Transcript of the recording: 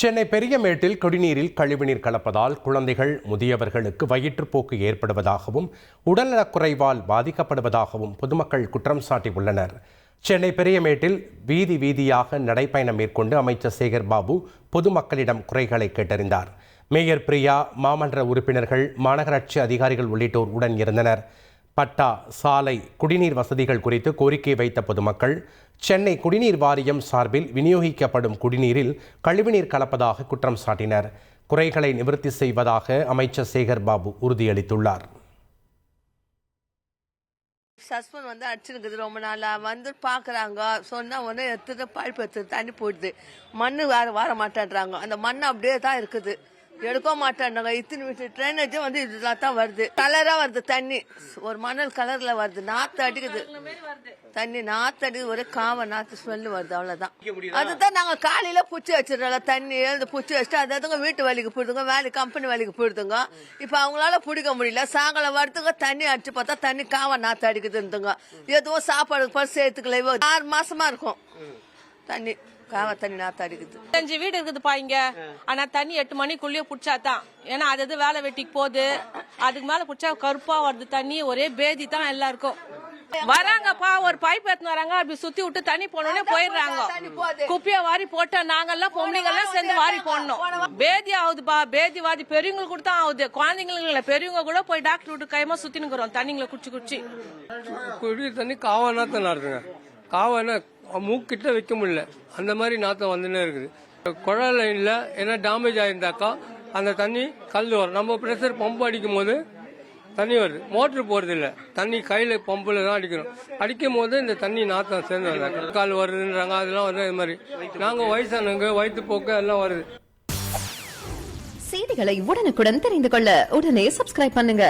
சென்னை பெரியமேட்டில் குடிநீரில் கழிவுநீர் கலப்பதால் குழந்தைகள் முதியவர்களுக்கு வயிற்றுப்போக்கு ஏற்படுவதாகவும் உடல்நலக்குறைவால் பாதிக்கப்படுவதாகவும் பொதுமக்கள் குற்றம் சாட்டியுள்ளனர். சென்னை பெரியமேட்டில் வீதி வீதியாக நடைப்பயணம் மேற்கொண்டு அமைச்சர் சேகர் பாபு பொதுமக்களிடம் குறைகளை கேட்டறிந்தார். மேயர் பிரியா மாமன்ற உறுப்பினர்கள் மாநகராட்சி அதிகாரிகள் உள்ளிட்டோர் உடன் இருந்தனர். பட்டா சாலை குடிநீர் வசதிகள் குறித்து கோரிக்கை வைத்த பொதுமக்கள் சென்னை குடிநீர் வாரியம் சார்பில் விநியோகிக்கப்படும் குடிநீரில் கழிவுநீர் கலப்பதாக குற்றம் சாட்டினர். குறைகளை நிவர்த்தி செய்வதாக அமைச்சர் சேகர் பாபு உறுதியளித்துள்ளார். சஸ்பெண்ட் வந்து அடிச்சிருக்குது ரொம்ப நாளாக வந்து பார்க்குறாங்க சொன்னால் உடனே எடுத்துட்டு பழுப்பு எடுத்து தண்ணி போயிடுது. மண்ணு வேற வர மாட்டேன்றாங்க. அந்த மண்ணு அப்படியே தான் இருக்குது. எடுக்க மாட்டேன்றாங்க இத்தனை வீட்டு ட்ரைனேஜும் வந்து இதுல தான் வருது கலரா வருது தண்ணி. ஒரு மணல் கலர்ல வருது. நாத்து அடிக்குது. தண்ணி நாத்து அடிக்குது. ஒரே காவ நாத்து ஸ்மெல் வருது அவ்வளவுதான். அதுதான் நாங்க காலையில புச்சி வச்சிடறோம் தண்ணி எழுந்து புச்சி வச்சுட்டு அது அதுங்க வீட்டு வேலைக்கு போயிடுதுங்க வேலை கம்பெனி வேலைக்கு போயிடுதுங்க. இப்ப அவங்களால பிடிக்க முடியல. சாயங்காலம் வரத்துங்க தண்ணி அடிச்சு பார்த்தா தண்ணி காவ நாத்து அடிக்குதுங்க எதுவும் சாப்பாடு பரிசு சேர்த்துக்கல இவ ஆறு மாசமா இருக்கும். தண்ணி. காவ தண்ணி நாத்து அடிக்குது அஞ்சு வீடு இருக்குதுப்பா இங்க. ஆனா தண்ணி எட்டு மணிக்குள்ளேயே புடிச்சாதான் ஏன்னா அது அது வேலை வெட்டிக்கு போகுது. அதுக்கு மேல புடிச்சா கருப்பா வருது தண்ணி. ஒரே பேதி தான் எல்லாருக்கும். வராங்கப்பா ஒரு பைப் எடுத்துன்னு வராங்க. அப்படி சுத்தி விட்டு தண்ணி போனோடனே போயிடுறாங்க. குப்பிய வாரி போட்டா நாங்கெல்லாம் பொம்பளைங்க எல்லாம் சேர்ந்து வாரி போடணும். பேதி ஆகுதுப்பா. பேதி வாதி பெரியவங்களுக்கு கூட தான் ஆகுது. குழந்தைங்களுக்கு இல்ல பெரியவங்க கூட போய் டாக்டர் விட்டு கைமா சுத்தினுக்குறோம் தண்ணிங்களை குடிச்சு குடிச்சு. குடி தண்ணி காவா நாத்தம் நாடுதுங்க காவானா மூக்கிட்ட வைக்க முடியல. அந்த மாதிரி நாத்தம் வந்துன்னே இருக்குது. குழல் லைனில் ஏன்னா டேமேஜ் ஆயிருந்தாக்கா அந்த தண்ணி கல் வரும். நம்ம ப்ரெஷர் பம்ப் அடிக்கும் போது தண்ணி வருது. மோட்ரு போறது இல்ல தண்ணி கையில பம்பில் தான் அடிக்கணும். அடிக்கும் போது இந்த தண்ணி நாத்தம் சேர்ந்து வந்தாங்க கால் வருதுன்றாங்க அதெல்லாம் வந்து இது மாதிரி. நாங்கள் வயசானவங்க வயிற்றுப்போக்கு எல்லாம் வருது. செய்திகளை உடனுக்குடன் தெரிந்து கொள்ள உடனே சப்ஸ்கிரைப் பண்ணுங்க.